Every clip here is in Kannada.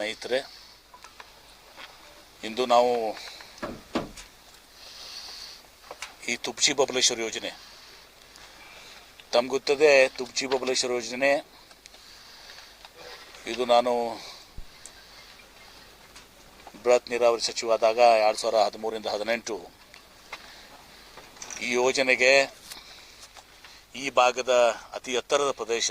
ಸ್ನೇಹಿತರೆ, ಇಂದು ನಾವು ಈ ತುಪ್ಚಿ ಬಬಲೇಶ್ವರ ಯೋಜನೆ. ತಮಗೊತ್ತದೆ ಗೊತ್ತದೆ ತುಪ್ಚಿ ಬಬಲೇಶ್ವರ ಯೋಜನೆ. ಇದು ನಾನು ಬೃಹತ್ ನೀರಾವರಿ ಸಚಿವ ಆದಾಗ ಎರಡು ಸಾವಿರ ಹದಿಮೂರಿಂದ ಹದಿನೆಂಟು. ಈ ಯೋಜನೆಗೆ ಈ ಭಾಗದ ಅತಿ ಎತ್ತರದ ಪ್ರದೇಶ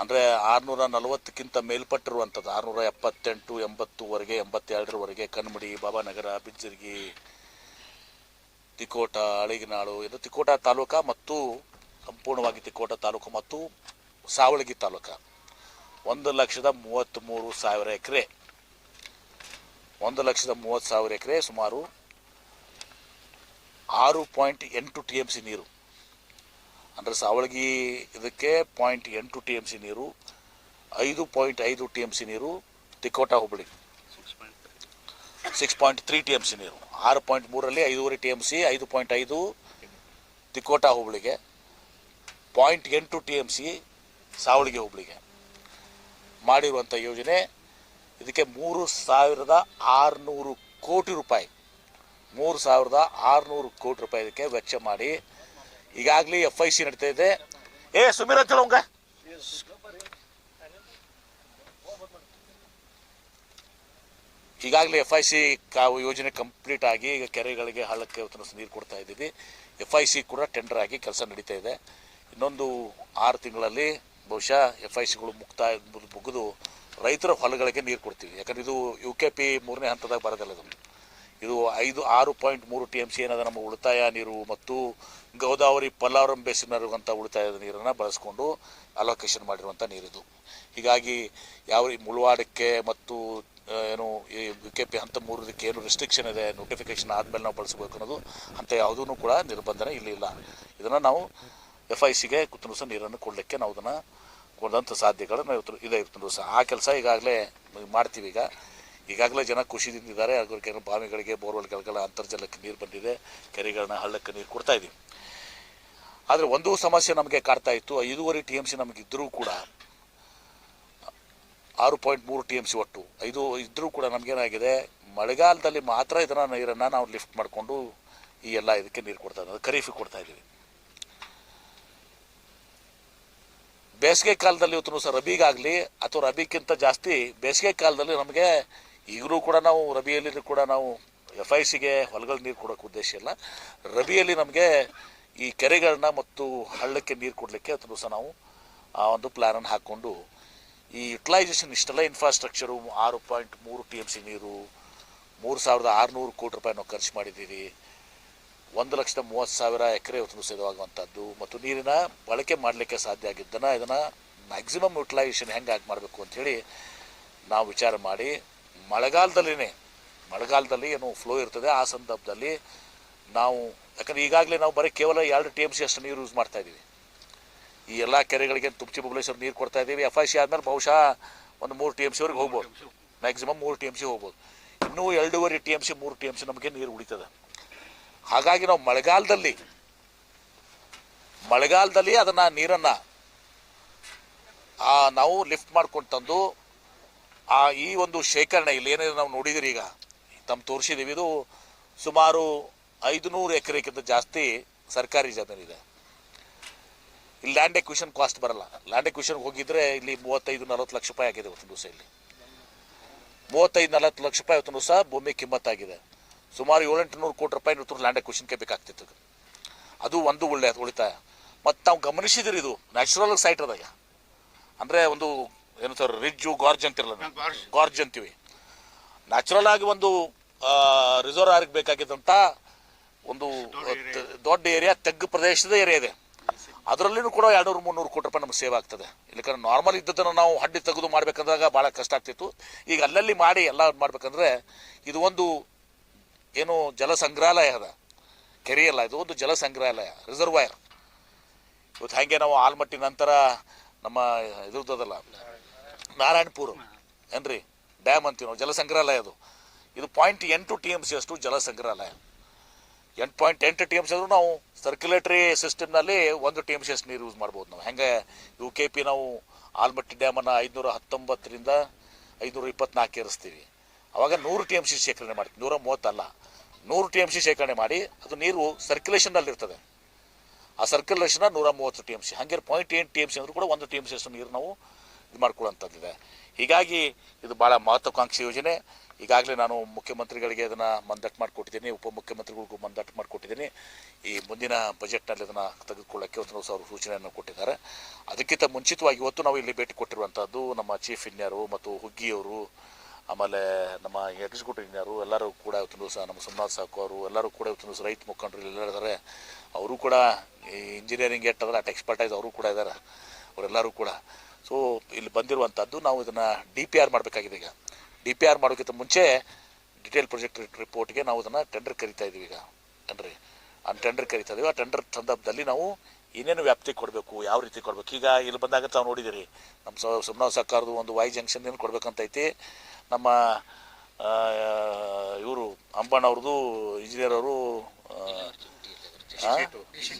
ಅಂದರೆ ಆರುನೂರ ನಲವತ್ತಕ್ಕಿಂತ ಮೇಲ್ಪಟ್ಟಿರುವಂಥದ್ದು. ಆರುನೂರ ಎಪ್ಪತ್ತೆಂಟು, ಎಂಬತ್ತುವರೆಗೆ, ಎಂಬತ್ತೆರಡರವರೆಗೆ ಕಣ್ಮಡಿ ಬಾಬಾನಗರ ಬಿಜ್ಜಿರ್ಗಿ ತಿಕೋಟ ಅಳಿಗಿನಾಳು ಇದು ತಿಕೋಟ ತಾಲೂಕ ಮತ್ತು ಸಂಪೂರ್ಣವಾಗಿ ತಿಕೋಟ ತಾಲೂಕು ಮತ್ತು ಸಾವಳಗಿ ತಾಲೂಕ. ಒಂದು ಲಕ್ಷದ ಮೂವತ್ತ್ಮೂರು ಸಾವಿರ ಎಕರೆ. ಒಂದು ಲಕ್ಷದ ಮೂವತ್ತು ಸಾವಿರ ಎಕರೆ ಸುಮಾರು ಆರು ಪಾಯಿಂಟ್ ಎಂಟು ಟಿ ಎಂ ಸಿ ನೀರು. ಅಂದರೆ ಸಾವಳಗಿ ಇದಕ್ಕೆ ಪಾಯಿಂಟ್ ಎಂಟು ಟಿ ಎಂ ಸಿ ನೀರು, ಐದು ಪಾಯಿಂಟ್ ಐದು ಟಿ ಎಂ ಸಿ ನೀರು Tikota Hubballi. Six point three T M C ನೀರು. ಆರು ಪಾಯಿಂಟ್ ಮೂರಲ್ಲಿ ಐದೂವರೆ ಟಿ ಎಂ ಸಿ ಐದು ಪಾಯಿಂಟ್ ಐದು ತಿಕೋಟ ಹುಬ್ಬಳ್ಳಿಗೆ. ಪಾಯಿಂಟ್ ಎಂಟು ಟಿ ಎಂ ಸಿ ಸಾವಳಿಗೆ ಹುಬ್ಬಳ್ಳಿಗೆ. ಮಾಡಿರುವಂಥ ಯೋಜನೆ ಇದಕ್ಕೆ ಮೂರು ಸಾವಿರದ ಆರುನೂರು ಕೋಟಿ ರೂಪಾಯಿ. ಮೂರು ಸಾವಿರದ ಆರುನೂರು ಕೋಟಿ ರೂಪಾಯಿ ಇದಕ್ಕೆ ವೆಚ್ಚ ಮಾಡಿ ಈಗಾಗಲೇ ಎಫ್ ಐ ಸಿ ನಡೀತಾ ಇದೆ. ಏ, ಸುಮೀರ್ ಅಂತ ಹೇಳೋಂಗ ಈಗಾಗಲೇ ಎಫ್ ಐ ಸಿ ಯೋಜನೆ ಕಂಪ್ಲೀಟ್ ಆಗಿ ಈಗ ಕೆರೆಗಳಿಗೆ ಹಳ್ಳಕ್ಕೆ ನೀರು ಕೊಡ್ತಾ ಇದ್ದೀವಿ. ಎಫ್ ಐ ಸಿ ಕೂಡ ಟೆಂಡರ್ ಆಗಿ ಕೆಲಸ ನಡೀತಾ ಇದೆ. ಇನ್ನೊಂದು ಆರು ತಿಂಗಳಲ್ಲಿ ಬಹುಶಃ ಎಫ್ ಐ ಸಿಗಳು ಮುಕ್ತಾಯ ಮುಗಿದು ರೈತರ ಹೊಲಗಳಿಗೆ ನೀರು ಕೊಡ್ತೀವಿ. ಯಾಕಂದ್ರೆ ಇದು ಯು ಕೆ ಪಿ ಮೂರನೇ ಹಂತದಾಗ ಬರೋದಿಲ್ಲ ಇದು ಇದು ಐದು, ಆರು ಪಾಯಿಂಟ್ ಮೂರು ಟಿ ಎಂ ಸಿ ಏನಾದ ನಮ್ಮ ಉಳಿತಾಯ ನೀರು ಮತ್ತು ಗೋದಾವರಿ ಪಲ್ಲಾವರಂ ಬೇಸಿನರುವಂಥ ಉಳಿತಾಯದ ನೀರನ್ನು ಬಳಸ್ಕೊಂಡು ಅಲೋಕೇಶನ್ ಮಾಡಿರುವಂಥ ನೀರಿದು. ಹೀಗಾಗಿ ಯಾವ ಮುಳುವಾಡಕ್ಕೆ ಮತ್ತು ಏನು ಈ ಕೆ ಪಿ ಹಂತ ಮೂರದಕ್ಕೆ ಏನು ರೆಸ್ಟ್ರಿಕ್ಷನ್ ಇದೆ ನೋಟಿಫಿಕೇಶನ್ ಆದಮೇಲೆ ನಾವು ಬಳಸಬೇಕು ಅನ್ನೋದು ಅಂತ ಯಾವುದೂ ಕೂಡ ನಿರ್ಬಂಧನೆ ಇಲ್ಲಿ ಇಲ್ಲ. ಇದನ್ನು ನಾವು ಎಫ್ ಐ ಸಿಗೆ ಕುತ್ತನೂಸ ನೀರನ್ನು ಕೊಡಲಿಕ್ಕೆ ನಾವು ಅದನ್ನು ಕೊಡೋಂಥ ಸಾಧ್ಯತೆಗಳನ್ನು ಇದೆ ಇವತ್ತು ಆ ಕೆಲಸ ಈಗಾಗಲೇ ಮಾಡ್ತೀವಿ ಈಗ. ಈಗಾಗಲೇ ಜನ ಖುಷಿದಿಂದಿದ್ದಾರೆ ಅವ್ರಿಗೆ ಬಾವಿಗಳಿಗೆ, ಬೋರ್ವೆಲ್ಗಳಿಗೆಲ್ಲ ಅಂತರ್ಜಲಕ್ಕೆ ನೀರು ಬಂದಿದೆ. ಕೆರೆಗಳನ್ನ, ಹಳ್ಳಕ್ಕೆ ನೀರು ಕೊಡ್ತಾ ಇದ್ದೀವಿ. ಆದರೆ ಒಂದು ಸಮಸ್ಯೆ ನಮಗೆ ಕಾಡ್ತಾ ಇತ್ತು. ಐದೂವರೆ ಟಿ ಎಂ ಸಿ ನಮಗಿದ್ದರೂ ಕೂಡ ಆರು ಪಾಯಿಂಟ್ ಮೂರು ಟಿ ಎಂ ಸಿ ಒಟ್ಟು. ಐದು ಇದ್ದರೂ ಕೂಡ ನಮಗೇನಾಗಿದೆ ಮಳೆಗಾಲದಲ್ಲಿ ಮಾತ್ರ ಇದನ್ನು ನೀರನ್ನು ನಾವು ಲಿಫ್ಟ್ ಮಾಡಿಕೊಂಡು ಈ ಎಲ್ಲ ಇದಕ್ಕೆ ನೀರು ಕೊಡ್ತಾ ಇದ್ದೀವಿ ಖರೀಫಿಗೆ ಕೊಡ್ತಾ ಇದ್ದೀವಿ. ಬೇಸಿಗೆ ಕಾಲದಲ್ಲಿ ಇವತ್ತು ಸಹ ರಬಿಗಾಗಲಿ ಅಥವಾ ರಬಿಗಿಂತ ಜಾಸ್ತಿ ಬೇಸಿಗೆ ಕಾಲದಲ್ಲಿ ನಮಗೆ ಈಗಲೂ ಕೂಡ ನಾವು ರಬಿಯಲ್ಲಿ ಕೂಡ ನಾವು ಎಫ್ ಐ ಸಿಗೆ ಹೊಲಗಳ ನೀರು ಕೊಡೋಕೆ ಉದ್ದೇಶ ಇಲ್ಲ. ರಬಿಯಲ್ಲಿ ನಮಗೆ ಈ ಕೆರೆಗಳನ್ನ ಮತ್ತು ಹಳ್ಳಕ್ಕೆ ನೀರು ಕೊಡಲಿಕ್ಕೆ ಹತ್ತು ದಿವಸ ನಾವು ಆ ಒಂದು ಪ್ಲ್ಯಾನನ್ನು ಹಾಕ್ಕೊಂಡು ಈ ಯುಟಿಲೈಸೇಷನ್ ಇಷ್ಟೆಲ್ಲ ಇನ್ಫ್ರಾಸ್ಟ್ರಕ್ಚರು ಆರು ಪಾಯಿಂಟ್ ಮೂರು ಟಿ ಎಂ ಸಿ ನೀರು, ಮೂರು ಸಾವಿರದ ಆರುನೂರು ಕೋಟಿ ರೂಪಾಯಿ ನಾವು ಖರ್ಚು ಮಾಡಿದ್ದೀವಿ. ಒಂದು ಲಕ್ಷದ ಮೂವತ್ತು ಸಾವಿರ ಎಕರೆ ಸಿದ್ಧವಾಗುವಂಥದ್ದು ಮತ್ತು ನೀರಿನ ಬಳಕೆ ಮಾಡಲಿಕ್ಕೆ ಸಾಧ್ಯ ಆಗಿದ್ದನ್ನು ಇದನ್ನು ಮ್ಯಾಕ್ಸಿಮಮ್ ಯುಟಿಲೈಸೇಷನ್ ಹೆಂಗೆ ಆಗಿ ಮಾಡಬೇಕು ಅಂಥೇಳಿ ನಾವು ವಿಚಾರ ಮಾಡಿ ಮಳೆಗಾಲದಲ್ಲಿನೇ, ಮಳೆಗಾಲದಲ್ಲಿ ಏನು ಫ್ಲೋ ಇರ್ತದೆ. ಆ ಸಂದರ್ಭದಲ್ಲಿ ನಾವು, ಯಾಕಂದರೆ ಈಗಾಗಲೇ ನಾವು ಬರೀ ಕೇವಲ ಎರಡು ಟಿ ಎಂ ಸಿ ಅಷ್ಟು ನೀರು ಯೂಸ್ ಮಾಡ್ತಾ ಇದ್ದೀವಿ. ಈ ಎಲ್ಲ ಕೆರೆಗಳಿಗೆ ತುಪ್ಚಿ ಬಬಲೇಶ್ವರ ನೀರು ಕೊಡ್ತಾ ಇದ್ದೀವಿ. ಎಫ್ ಐ ಸಿ ಆದಮೇಲೆ ಬಹುಶಃ ಒಂದು ಮೂರು ಟಿ ಎಂ ಸಿವರೆಗೆ ಹೋಗ್ಬೋದು. ಮ್ಯಾಕ್ಸಿಮಮ್ ಮೂರು ಟಿ ಎಂ ಸಿ ಹೋಗ್ಬೋದು. ಇನ್ನೂ ಎರಡೂವರೆ ಟಿ ಎಂ ಸಿ ಮೂರು ಟಿ ಎಂ ಸಿ ನಮಗೆ ನೀರು ಉಳಿತದೆ. ಹಾಗಾಗಿ ನಾವು ಮಳೆಗಾಲದಲ್ಲಿ ಮಳೆಗಾಲದಲ್ಲಿ ಅದನ್ನ ನೀರನ್ನ ನಾವು ಲಿಫ್ಟ್ ಮಾಡ್ಕೊಂಡು ತಂದು ಆ ಈ ಒಂದು ಶೇಖರಣೆ ಇಲ್ಲಿ ಏನಿದೆ ನಾವು ನೋಡಿದಿರಿ ಈಗ. ತಮ್ಮ ತೋರಿಸಿದೀವಿ. ಇದು ಸುಮಾರು ಐದುನೂರು ಎಕರೆಗಿಂತ ಜಾಸ್ತಿ ಸರ್ಕಾರಿ ಜಮೀನಿದೆ ಇಲ್ಲಿ ಲ್ಯಾಂಡ್ ಎಕ್ವಿಷನ್ ಕಾಸ್ಟ್ ಬರಲ್ಲ. ಲ್ಯಾಂಡ್ ಎಕ್ವಿಷನ್ ಹೋಗಿದ್ರೆ ಇಲ್ಲಿ ಮೂವತ್ತೈದು, ನಲವತ್ತು ಲಕ್ಷ ರೂಪಾಯಿ ಆಗಿದೆ ಇವತ್ತು ದಿವಸ ಇಲ್ಲಿ. ಮೂವತ್ತೈದು, ನಲವತ್ತು ಲಕ್ಷ ರೂಪಾಯಿ ಇವತ್ತು ದಿವಸ ಭೂಮಿ ಕಿಮ್ಮತ್ತಾಗಿದೆ ಸುಮಾರು ಏಳೆಂಟು ನೂರು ಕೋಟಿ ರೂಪಾಯಿ ಇವತ್ತು ಲ್ಯಾಂಡ್ ಎಕ್ವಿಷನ್ಗೆ ಬೇಕಾಗ್ತಿತ್ತು ಅದು ಒಂದು ಒಳ್ಳೆಯ ಉಳಿತಾಯ. ಮತ್ತು ನಾವು ಗಮನಿಸಿದ್ರಿ ಇದು. ನ್ಯಾಚುರಲ್ ಸೈಟ್ ಅದಾಗ ಅಂದರೆ ಒಂದು ಏನು ಸರ್ ರಿಜ್ಜು ಗಾರ್ಜ್ ಅಂತಿರಲ್ಲ ಗಾರ್ಜ್. ಅಂತೀವಿ. ನ್ಯಾಚುರಲ್ ಆಗಿ ಒಂದು ರಿಸರ್ವ್ ಆರ್ಗೆ ಬೇಕಾಗಿದ್ದಂಥ ಒಂದು ದೊಡ್ಡ ಏರಿಯಾ ತೆಗ್ಗು ಪ್ರದೇಶದ ಏರಿಯಾ ಇದೆ. ಅದರಲ್ಲಿನೂ ಕೂಡ ಎರಡುನೂರು ಮುನ್ನೂರು ಕೋಟಿ ರೂಪಾಯಿ ನಮ್ಗೆ ಸೇವ್ ಆಗ್ತದೆ. ಇಲ್ಲಕಂದ್ರೆ ನಾರ್ಮಲ್ ಇದ್ದದನ್ನು ನಾವು ಹಡ್ಡಿ ತೆಗೆದು ಮಾಡ್ಬೇಕಂದಾಗ ಭಾಳ ಕಷ್ಟ ಆಗ್ತಿತ್ತು. ಈಗ ಅಲ್ಲಲ್ಲಿ ಮಾಡಿ ಎಲ್ಲ ಮಾಡ್ಬೇಕಂದ್ರೆ ಇದು ಒಂದು ಏನು ಜಲ ಸಂಗ್ರಹಾಲಯ ಅದ. ಕೆರೆಯಲ್ಲ ಇದು ಒಂದು ಜಲ ಸಂಗ್ರಹಾಲಯ ರಿಸರ್ವಾಯರ್ ಇವತ್ತು ಹಾಗೆ ನಾವು ಆಲ್ಮಟ್ಟಿ ನಂತರ ನಮ್ಮ ಇದ್ರದ್ದಲ್ಲ ನಾರಾಯಣಪುರ. ಏನ್ರಿ? ಡ್ಯಾಮ್ ಅಂತೀವಿ ನಾವು ಜಲ ಸಂಗ್ರಹಾಲಯ ಅದು. ಇದು ಪಾಯಿಂಟ್ ಎಂಟು ಟಿ ಎಂ ಸಿ ಅಷ್ಟು ಜಲ ಸಂಗ್ರಹಾಲಯ ಎಂಟು ಪಾಯಿಂಟ್ ಎಂಟು ಟಿ ಎಂ ಸಿ ಆದರೂ ನಾವು ಸರ್ಕ್ಯುಲೇಟರಿ ಸಿಸ್ಟಮ್ನಲ್ಲಿ ಒಂದು ಟಿ ಎಂ ಸಿ ಅಷ್ಟು ನೀರು ಯೂಸ್ ಮಾಡ್ಬೋದು ನಾವು. ಹೆಂಗೆ ಯು ಕೆ ಪಿ ನಾವು ಆಲ್ಮಟ್ಟಿ ಡ್ಯಾಮನ್ನು ಐದುನೂರ ಹತ್ತೊಂಬತ್ತರಿಂದ ಐದುನೂರ ಇಪ್ಪತ್ನಾಲ್ಕು ಏರಿಸ್ತೀವಿ. ಅವಾಗ ನೂರು ಟಿ ಎಂ ಸಿ ಶೇಖರಣೆ ಮಾಡ್ತೀವಿ ನೂರ ಮೂವತ್ತಲ್ಲ, ನೂರು ಟಿ ಎಂ ಸಿ ಶೇಖರಣೆ ಮಾಡಿ, ಅದು ನೀರು ಸರ್ಕ್ಯುಲೇಷನಲ್ಲಿ ಇರ್ತದೆ. ಆ ಸರ್ಕ್ಯುಲೇಷನ್ ನೂರ ಮೂವತ್ತು ಟಿ ಎಂ ಸಿ ಹಾಗೆ ಪಾಯಿಂಟ್ ಎಂಟು ಟಿ ಎಂ ಸಿ ಅಂದ್ರೂ ಕೂಡ ಒಂದು ಟಿ ಎಂ ಸಿ ಅಷ್ಟು ನೀರು ನಾವು ಇದು ಮಾಡ್ಕೊಳ್ಳೋಂಥದ್ದಿದೆ ಹೀಗಾಗಿ ಇದು ಭಾಳ ಮಹತ್ವಾಕಾಂಕ್ಷಿ ಯೋಜನೆ. ಈಗಾಗಲೇ ನಾನು ಮುಖ್ಯಮಂತ್ರಿಗಳಿಗೆ ಇದನ್ನು ಮಂದಟ್ಟು ಮಾಡಿಕೊಟ್ಟಿದ್ದೀನಿ, ಉಪಮುಖ್ಯಮಂತ್ರಿಗಳಿಗೂ ಮಂದಟ್ಟು ಮಾಡಿಕೊಟ್ಟಿದ್ದೀನಿ. ಈ ಮುಂದಿನ ಬಜೆಟ್ನಲ್ಲಿ ಅದನ್ನು ತೆಗೆದುಕೊಳ್ಳೋಕ್ಕೆ ಒಂದು ಸಾವಿರ ಸೂಚನೆಯನ್ನು ಕೊಟ್ಟಿದ್ದಾರೆ. ಅದಕ್ಕಿಂತ ಮುಂಚಿತವಾಗಿ ಇವತ್ತು ನಾವು ಇಲ್ಲಿ ಭೇಟಿ ಕೊಟ್ಟಿರುವಂಥದ್ದು ನಮ್ಮ ಚೀಫ್ ಇಂಜಿನಿಯರು ಮತ್ತು ಹುಗ್ಗಿಯವರು, ಆಮೇಲೆ ನಮ್ಮ ಎಕ್ಸಿಕ್ಯೂಟಿವ್ ಇಂಜಿನಿಯರು, ಎಲ್ಲರೂ ಕೂಡ ಇವತ್ತು ದಿವಸ ನಮ್ಮ ಸೋಮನಾಥ್ ಸಾಕು ಅವರು, ಎಲ್ಲರೂ ಕೂಡ ಇವತ್ತು ದಿವಸ ರೈತ ಮುಖಂಡರು ಎಲ್ಲ ಇದ್ದಾರೆ. ಅವರು ಕೂಡ ಈ ಇಂಜಿನಿಯರಿಂಗ್ ಎಟ್ಟದ್ರೆ ಅಟ್ ಎಕ್ಸ್ಪರ್ಟೈಸ್ ಅವರು ಕೂಡ ಇದ್ದಾರೆ. ಅವರೆಲ್ಲರೂ ಕೂಡ ಸೊ ಇಲ್ಲಿ ಬಂದಿರುವಂಥದ್ದು ನಾವು ಇದನ್ನು ಡಿ ಪಿ ಆರ್ ಮಾಡಬೇಕಾಗಿದೆ ಈಗ. ಡಿ ಪಿ ಆರ್ ಮಾಡೋಕ್ಕಿಂತ ಮುಂಚೆ ಡಿಟೇಲ್ ಪ್ರೊಜೆಕ್ಟ್ ರಿಪೋರ್ಟ್ಗೆ ನಾವು ಇದನ್ನು ಟೆಂಡರ್ ಕರಿತಾ ಇದ್ದೀವಿ ಈಗ. ಟೆಂಡ್ರಿ ಆ ಟೆಂಡರ್ ಕರಿತಾ ಇದೀವಿ. ಆ ಟೆಂಡರ್ ಸಂದರ್ಭದಲ್ಲಿ ನಾವು ಏನೇನು ವ್ಯಾಪ್ತಿ ಕೊಡಬೇಕು, ಯಾವ ರೀತಿ ಕೊಡಬೇಕು? ಈಗ ಇಲ್ಲಿ ಬಂದಾಗ ತಾವು ನೋಡಿದಿರಿ, ನಮ್ಮ ಸ ಸುಮ್ನಾ ಸರ್ಕಾರದ ಒಂದು ವೈ ಜಂಕ್ಷನ್ ಏನು ಕೊಡ್ಬೇಕಂತೈತಿ ನಮ್ಮ ಇವರು ಅಂಬಣ್ಣವ್ರದ್ದು ಇಂಜಿನಿಯರ್ ಅವರು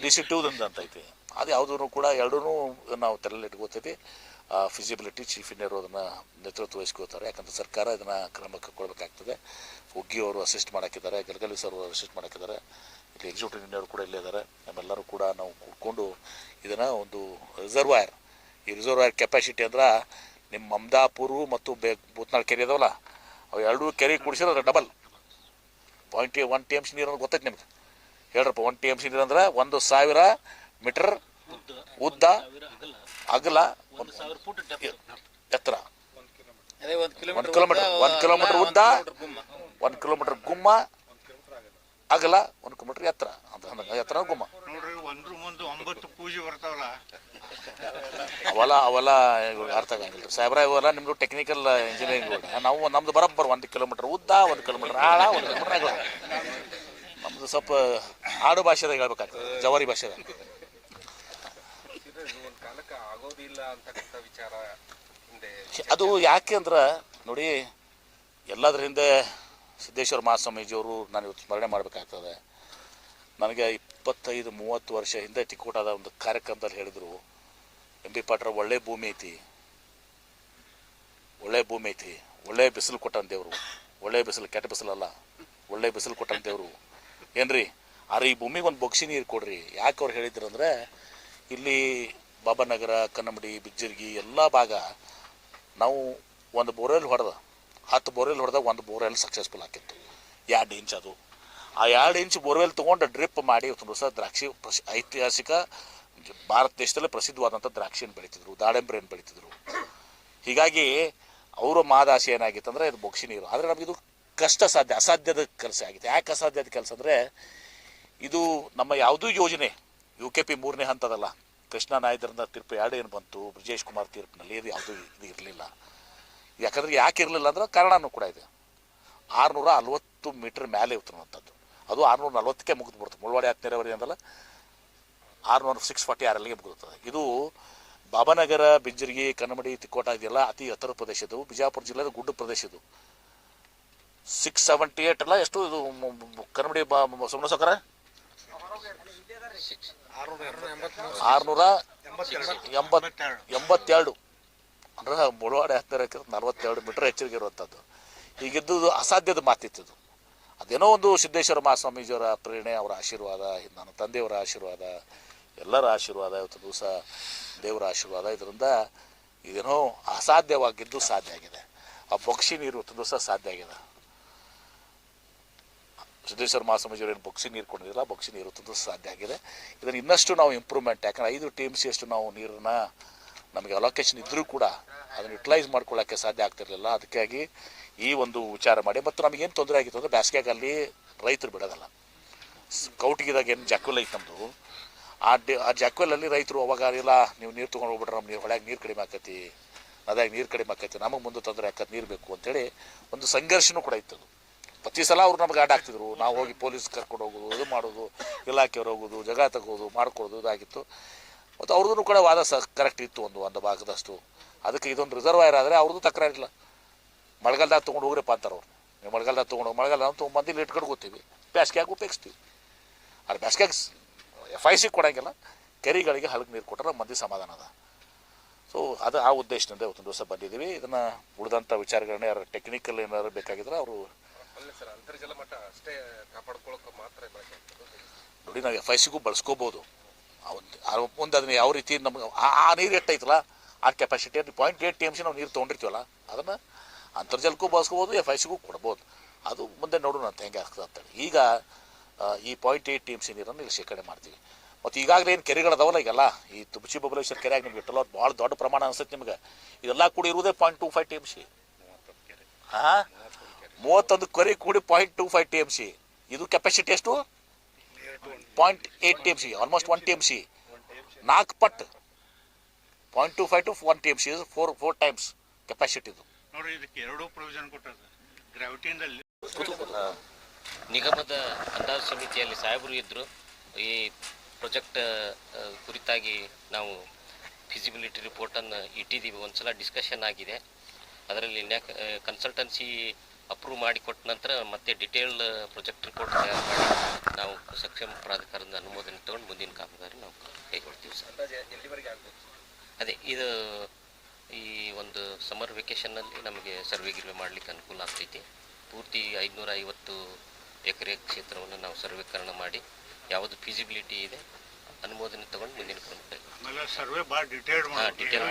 ಡಿ ಸಿ ಟೂ ಅಂತ ಐತಿ. ಅದು ಯಾವುದೂ ಕೂಡ ಎರಡೂ ನಾವು ತಲೆಯಲ್ಲಿ ಇಟ್ಕೋತೀವಿ. ಫಿಸಿಬಿಲಿಟಿ ಚೀಫ್ ಇಂಜಿನಿಯರ್ ಅದನ್ನು ನೇತೃತ್ವ ವಹಿಸ್ಕೊಳ್ತಾರೆ. ಯಾಕಂದ್ರೆ ಸರ್ಕಾರ ಇದನ್ನು ಕ್ರಮಕ್ಕೆ ಕೊಡಬೇಕಾಗ್ತದೆ. ಹುಗ್ಗಿ ಅವರು ಅಸಿಸ್ಟ್ ಮಾಡಾಕಿದ್ದಾರೆ ಗಲಗಲಿ ಸರ್ ಅವರು ಅಸಿಸ್ಟ್ ಮಾಡಾಕಿದ್ದಾರೆ ಇಲ್ಲಿ ಎಕ್ಸಿಕ್ಯೂಟಿವ್ ಇಂಜಿನಿಯರ್ ಕೂಡ ಇಲ್ಲೇ ಇದ್ದಾರೆ. ನಮ್ಮೆಲ್ಲರೂ ಕೂಡ ನಾವು ಕೂತ್ಕೊಂಡು ಇದನ್ನು ಒಂದು ರಿಸರ್ವಾಯರ್ ಈ ರಿಸರ್ವಾಯರ್ ಕೆಪಾಸಿಟಿ ಅಂದ್ರೆ ನಿಮ್ಮ ಮಮದಾಪುರು ಮತ್ತು ಬೇ ಬೂತ್ನಾಳ್ ಕೆರೆ ಇದಾವಲ್ಲ ಅವು ಎರಡೂ ಕೆರೆ ಕುಡಿಸಿದ್ರೆ double point one T M C ನೀರು ಗೊತ್ತೈತೆ ನಿಮ್ಗೆ? ಹೇಳ್ರಪ್ಪ ಒನ್ ಟಿ ಎಂ ಸಿ ನೀರು ಅಂದ್ರೆ ಒಂದು ಸಾವಿರ ಮೀಟರ್ ಉದ್ದ ಅಗಲ ಒಂದು ಎತ್ತರ. ಅದೇ ಒಂದು ಕಿಲೋಮೀಟರ್ ಒಂದು ಕಿಲೋಮೀಟರ್ ಉದ್ದ ಒಂದು ಕಿಲೋಮೀಟರ್ ಗುಮ್ಮ. ಅಗಲ ಒಂದು ಕಿಲೋಮೀಟರ್ ಎತ್ತರ. ಅಂತ ಎತ್ತರ ಗುಮ್ಮ. ಅವಲ ಅವೆಲ್ಲ ಅವೆಲ್ಲ ಇವಾಗ ಅರ್ಥ ಆಗಂಗಿಲ್ಲ ಸಾಹೇಬ್ರ ಇವೆಲ್ಲ ನಿಮ್ದು ಟೆಕ್ನಿಕಲ್ ಇಂಜಿನಿಯರಿಂಗ್ ನಾವು ನಮ್ದು ಬರೋಬ್ಬರ ಒಂದು ಕಿಲೋಮೀಟರ್ ಉದ್ದ ಒಂದು ಕಿಲೋಮೀಟರ್ ಆಳ ಒಂದು ಕಿಲೋಮೀಟರ್ ಅಗಲ ನಮ್ದು ಸ್ವಲ್ಪ ಆಡು ಭಾಷೆದಾಗ ಹೇಳ್ಬೇಕಾಗ್ತದೆ ಜವಾರಿ ಭಾಷೆದಾಗ. ಆಗೋದಿಲ್ಲ ಅಂತಕ್ಕಂಥ ವಿಚಾರ ಅದು ಯಾಕೆ ಅಂದ್ರೆ, ನೋಡಿ, ಎಲ್ಲದ್ರ ಹಿಂದೆ ಸಿದ್ದೇಶ್ವರ ಮಹಾಸ್ವಾಮೀಜಿಯವರು ನಾನು ಇವತ್ತು ಸ್ಮರಣೆ ಮಾಡಬೇಕಾಗ್ತದೆ. ನನಗೆ ಇಪ್ಪತ್ತೈದು, ಮೂವತ್ತು ವರ್ಷ ಹಿಂದೆ ಚಿಕ್ಕೋಟಾದ ಒಂದು ಕಾರ್ಯಕ್ರಮದಲ್ಲಿ ಹೇಳಿದರು, ಎಂ ಬಿ ಪಾಟ್ರ ಒಳ್ಳೆ ಭೂಮಿ ಐತಿ. ಒಳ್ಳೆ ಭೂಮಿ ಐತಿ. ಒಳ್ಳೆ ಬಿಸಿಲು ಕೊಟ್ಟಂತ ದೇವರು. ಒಳ್ಳೆ ಬಿಸಿಲು, ಕೆಟ್ಟ ಬಿಸಿಲಲ್ಲ ಒಳ್ಳೆ ಬಿಸಿಲು ಕೊಟ್ಟಂತ ದೇವರು. ಏನ್ರಿ ಆದ್ರೆ ಈ ಭೂಮಿಗೆ ಒಂದು ಬೊಗ್ಸಿ ನೀರು ಕೊಡ್ರಿ. ಯಾಕೆ ಅವ್ರು ಹೇಳಿದ್ರು ಅಂದ್ರೆ, ಇಲ್ಲಿ ಬಾಬಾನಗರ ಕನ್ನಂಬಡಿ ಬಿಜ್ಜರ್ಗಿ ಎಲ್ಲ ಭಾಗ ನಾವು ಒಂದು ಬೋರ್ವೆಲ್ ಹೊಡೆದ, ಹತ್ತು ಬೋರ್ವೆಲ್ ಹೊಡೆದ ಒಂದು ಬೋರ್ವೆಲ್ ಸಕ್ಸಸ್ಫುಲ್ ಆಗಿತ್ತು ಎರಡು ಇಂಚ್ ಅದು. ಆ ಎರಡು ಇಂಚ್ ಬೋರ್ವೆಲ್ ತೊಗೊಂಡು ಡ್ರಿಪ್ ಮಾಡಿ ತುಂಬ ದ್ರಾಕ್ಷಿ ಪ್ರಸಿ ಐತಿಹಾಸಿಕ ಭಾರತ ದೇಶದಲ್ಲೇ ಪ್ರಸಿದ್ಧವಾದಂಥ ದ್ರಾಕ್ಷಿಯನ್ನು ಬೆಳೀತಿದ್ರು ದಾಳಿಂಬ್ರೆಯನ್ನು ಬೆಳೀತಿದ್ರು. ಹೀಗಾಗಿ ಅವರ ಮಾದಾಸೆ ಏನಾಗಿತ್ತು ಅಂದರೆ ಇದು ಬೊಕ್ಷಿ ನೀರು. ಆದರೆ ನಮಗಿದು ಕಷ್ಟ ಸಾಧ್ಯ, ಅಸಾಧ್ಯದ ಕೆಲಸ ಆಗಿದೆ ಯಾಕೆ ಅಸಾಧ್ಯದ ಕೆಲಸ ಅಂದರೆ ಇದು ನಮ್ಮ ಯಾವುದೂ ಯೋಜನೆ, ಯು ಕೆ ಪಿ ಮೂರನೇ ಹಂತದಲ್ಲ. ಕೃಷ್ಣ ನಾಯ್ದರಿಂದ ತೀರ್ಪು ಎರಡು ಏನು ಬಂತು ಬ್ರಿಜೇಶ್ ಕುಮಾರ್ ತೀರ್ಪಿನಲ್ಲಿ ಇದು ಯಾವುದೂ ಇದು ಇರಲಿಲ್ಲ. ಯಾಕಂದ್ರೆ ಯಾಕೆ ಇರಲಿಲ್ಲ ಅಂದ್ರೆ ಕಾರಣನೂ ಕೂಡ ಇದೆ. ಆರುನೂರ ಅರವತ್ತು ಮೀಟರ್ ಮೇಲೆ ಇರ್ತನಂಥದ್ದು ಅದು ಆರುನೂರ ನಲ್ವತ್ತಕ್ಕೆ ಮುಗಿದು ಬಿಡ್ತು ಮುಳ್ವಾಡಿ ಹತ್ತನೇರವರೆ ಅಂದಲ್ಲ ಆರುನೂರ ಸಿಕ್ಸ್ ಫಾರ್ಟಿ ಆರಲ್ಲಿಗೆ ಮುಗಿದುತ್ತದೆ ಇದು ಬಾಬಾನಗರ ಬಿಜ್ಜರ್ಗಿ ಕನ್ನಮಡಿ ತಿಕ್ಕೋಟ ಇದೆಲ್ಲ ಅತಿ ಎತ್ತರ ಪ್ರದೇಶದ್ದು ಬಿಜಾಪುರ ಜಿಲ್ಲೆದ ಗುಡ್ಡ ಪ್ರದೇಶದ್ದು ಸಿಕ್ಸ್ ಸೆವೆಂಟಿ ಏಟ್ ಅಲ್ಲ ಎಷ್ಟು ಇದು ಕನ್ನಡಿ ಬಾ ಸುಮ್ಮನೆ ಸೌಕರ? ಆರುನೂರ ಎಂಬತ್ ಎಂಬತ್ತೆರಡು. ಅಂದ್ರೆ ಮುಳುವಾಡ ಹತ್ತಿರ ನಲ್ವತ್ತೆರಡು ಮೀಟರ್ ಎಚ್ಚರಿಕೆ ಇರುವಂಥದ್ದು. ಈಗಿದ್ದು ಅಸಾಧ್ಯದ ಮಾತಿತ್ತು ಅದೇನೋ ಒಂದು ಸಿದ್ದೇಶ್ವರ ಮಹಾಸ್ವಾಮೀಜಿಯವರ ಪ್ರೇರಣೆ ಅವರ ಆಶೀರ್ವಾದ ನನ್ನ ತಂದೆಯವರ ಆಶೀರ್ವಾದ ಎಲ್ಲರ ಆಶೀರ್ವಾದ ಇವತ್ತು ದಿವಸ ದೇವರ ಆಶೀರ್ವಾದ. ಇದರಿಂದ ಇದೇನೋ ಅಸಾಧ್ಯವಾಗಿದ್ದು ಸಾಧ್ಯ ಆಗಿದೆ. ಆ ಪಕ್ಷಿ ನೀರು ಇವತ್ತು ದಿವಸ ಸಾಧ್ಯ ಆಗಿದೆ. ಸಿದ್ದೇಶ್ವರ ಮಹಾಸ್ವಾಮೀಜಿಯವರು ಏನು ಬೊಕ್ಸಿ ನೀರು ಕೊಡೋದಿಲ್ಲ ಬೊಕ್ಸಿ ನೀರು ತುಂಬ ಸಾಧ್ಯ ಆಗಿದೆ. ಇದನ್ನು ಇನ್ನಷ್ಟು ನಾವು ಇಂಪ್ರೂವ್ಮೆಂಟ್ ಯಾಕಂದರೆ ಐದು ಟಿ ಎಂ ಸಿ ಅಷ್ಟು ನಾವು ನೀರನ್ನ ನಮಗೆ ಅಲೋಕೇಶನ್ ಇದ್ದರೂ ಕೂಡ ಅದನ್ನು ಯುಟಿಲೈಸ್ ಮಾಡ್ಕೊಳ್ಳೋಕ್ಕೆ ಸಾಧ್ಯ ಆಗ್ತಿರಲಿಲ್ಲ. ಅದಕ್ಕಾಗಿ ಈ ಒಂದು ವಿಚಾರ ಮಾಡಿ. ಮತ್ತು ನಮಗೇನು ತೊಂದರೆ ಆಗಿತ್ತು ಅಂದರೆ ಅಲ್ಲಿ ರೈತರು ಬಿಡೋದಲ್ಲ. ಕೌಟಿಗಿದಾಗ ಏನು ಜಾಕ್ವೆಲ್ ಐತೆ ನಮ್ಮದು ಆ ಡಿ, ಆ ಜಾಕ್ವೆಲಲ್ಲಿ ರೈತರು ಅವಾಗ ಇಲ್ಲ, ನೀವು ನೀರು ತೊಗೊಂಡು ಹೋಗ್ಬಿಟ್ರೆ ನಮ್ಮ ನೀರು ಹೊಳೆಯಾಗ ನೀರು ಕಡಿಮೆ ಆಕತಿ ನದಾಗ ನೀರು ಕಡಿಮೆ ಆಕತಿ, ನಮಗೆ ಮುಂದೆ ತೊಂದರೆ ಆಕತಿ, ನೀರು ಬೇಕು ಅಂತೇಳಿ ಒಂದು ಸಂಘರ್ಷನೂ ಕೂಡ ಇತ್ತು. ಪ್ರತಿ ಸಲ ಅವ್ರು ನಮ್ಗೆ ಅಡ್ಡ ಆಗ್ತಿದ್ರು ನಾವು ಹೋಗಿ ಪೊಲೀಸ್ ಕರ್ಕೊಂಡು ಹೋಗೋದು, ಇದು ಮಾಡೋದು, ಇಲಾಖೆಯವ್ರು ಹೋಗೋದು, ಜಗ ತಗೋದು, ಮಾಡ್ಕೊಡೋದು, ಇದಾಗಿತ್ತು. ಮತ್ತು ಅವ್ರದ್ದು ಕೂಡ ವಾದ ಸ ಕರೆಕ್ಟ್ ಇತ್ತು ಒಂದು ಒಂದು ಭಾಗದಷ್ಟು. ಅದಕ್ಕೆ ಇದೊಂದು ರಿಸರ್ವಾಯರ್ ಆದರೆ ಅವ್ರದ್ದು ತಕರಾರಿಲ್ಲ. ಮಳೆಗಾಲದಾಗ ತೊಗೊಂಡು ಹೋಗ್ರೆ ಅಂತಾರೆ ಅವ್ರು. ನೀವು ಮಳೆಗಾಲದಾಗ ತೊಗೊಂಡು ಮಳೆಗಾಲ ಇಲ್ಲಿ ಇಟ್ಕೊಂಡು ಹೋಗ್ತೀವಿ ಬ್ಯಾಸ್ಗ್ಯಾಗ ಉಪಯೋಗಿಸ್ತೀವಿ ಅದು ಐ ಸಿ ಕೊಡೋಂಗಿಲ್ಲ. ಕೆರೆಗಳಿಗೆ ಹಳಗೆ ನೀರು ಕೊಟ್ಟರೆ ಮಂದಿ ಸಮಾಧಾನ ಅದ. ಸೊ ಸೊ ಅದು ಆ ಉದ್ದೇಶದಿಂದ ಇವತ್ತೊಂದು ದಿವಸ ಬಂದಿದ್ದೀವಿ. ಇದನ್ನು ಉಳಿದಂಥ ವಿಚಾರಗಳನ್ನ ಯಾರು ಟೆಕ್ನಿಕಲ್ ಏನಾದ್ರು ಬೇಕಾಗಿದ್ರೆ ಅವರು ಅಲ್ಲ ಸರ್ ಅಂತರ್ಜಲ ಮಟ್ಟ ಅಷ್ಟೇ ಕಾಪಾಡ್ಕೊಳ್ಳೋಕೆ ಮಾತ್ರ ಬಳಕೆ ಆಗ್ತದೆ. ನೋಡಿ ನಾವು ಎಫ್ ಐ ಸಿಗೂ ಬಳಸ್ಕೋಬೋದು. ಒಂದು ಮುಂದೆ ಅದನ್ನ ಯಾವ ರೀತಿ ನಮ್ಗೆ ಆ ನೀರು ಎಷ್ಟೈತಲ್ಲ ಆ ಕೆಪಾಸಿಟಿ ಅದು point eight T M C ನಾವು ನೀರು ತೊಗೊಂಡಿರ್ತೀವಲ್ಲ ಅದನ್ನು ಅಂತರ್ಜಲಕ್ಕೂ ಬಳಸ್ಕೋಬೋದು ಎಫ್ ಐ ಸಿಗೂ ಕೊಡ್ಬೋದು. ಅದು ಮುಂದೆ ನೋಡೋಣ ಅಂತ ಹೆಂಗೆ ಆಗ್ತದೆ ಅಂತೇಳಿ ಈಗ ಈ point eight T M C ನೀರನ್ನು ಇಲ್ಲಿ ಶೇಖರಣೆ ಮಾಡ್ತೀವಿ. ಮತ್ತು ಈಗಾಗಲೇ ಏನು ಕೆರೆಗಳದಾವಲ್ಲ ಈಗೆಲ್ಲ ಈ ತುಬಚಿ ಬಬಲೇಶ್ವರ ಕೆರೆಯಾಗಿ ನಿಮ್ಗೆ ಇಟ್ಟಲ್ಲ ಭಾಳ ದೊಡ್ಡ ಪ್ರಮಾಣ ಅನ್ಸುತ್ತೆ ನಿಮ್ಗೆ. ಇದೆಲ್ಲ ಕೂಡ ಇರುವುದೇ point two five T M C ಹಾಂ ಮೂವತ್ತೊಂದು ಕೊರೆ ಕೂಡಿ point two five T M C ಇದು ಕೆಪಾಸಿಟಿ ಎಷ್ಟು? Point eight T M C almost one T M C ನಾಲ್ಕು ಪಟ್ point two five two one T M C four four times ಕೆಪಾಸಿಟಿದು ನೋಡಿ ಇದಕ್ಕೆ ಎರಡೂ ಪ್ರೊವಿಷನ್ ನಿಗಮದ ಅಂದಾಜು ಸಮಿತಿಯಲ್ಲಿ ಸಾಹೇಬರು ಇದ್ದರು ಈ ಪ್ರಾಜೆಕ್ಟ್ ಕುರಿತಾಗಿ ನಾವು ಫಿಸಿಬಿಲಿಟಿ ರಿಪೋರ್ಟನ್ನು ಇಟ್ಟಿದ್ದೀವಿ. ಒಂದು ಸಲ ಡಿಸ್ಕಷನ್ ಆಗಿದೆ. ಅದರಲ್ಲಿ ನ್ಯಾಕ್ ಕನ್ಸಲ್ಟೆನ್ಸಿ ಅಪ್ರೂವ್ ಮಾಡಿ ಕೊಟ್ಟ ನಂತರ ಮತ್ತೆ ಡಿಟೇಲ್ಡ್ ಪ್ರೊಜೆಕ್ಟ್ ರಿಪೋರ್ಟ್ ತಯಾರು ಮಾಡಿ ನಾವು ಸಕ್ಷಮ ಪ್ರಾಧಿಕಾರದ ಅನುಮೋದನೆ ತಗೊಂಡು ಮುಂದಿನ ಕಾಮಗಾರಿ ನಾವು ಕೈಗೊಳ್ತೀವಿ ಸರ್. ಅದೇ ಇದು ಈ ಒಂದು ಸಮ್ಮರ್ ವೆಕೇಷನ್ನಲ್ಲಿ ನಮಗೆ ಸರ್ವೆ ಗಿರ್ವೆ ಮಾಡಲಿಕ್ಕೆ ಅನುಕೂಲ ಆಗ್ತೈತಿ. ಪೂರ್ತಿ ಐದುನೂರ ಐವತ್ತು ಎಕರೆ ಕ್ಷೇತ್ರವನ್ನು ನಾವು ಸರ್ವೇಕರಣ ಮಾಡಿ ಯಾವುದು ಫಿಸಿಬಿಲಿಟಿ ಇದೆ ಅನುಮೋದನೆ ತಗೊಂಡು ಮುಂದಿನ ಕ್ರಮ ಸರ್ವೆ ಭಾಳ ಡಿಟೇಲ್ಡ್ ಡಿಟೇಲ್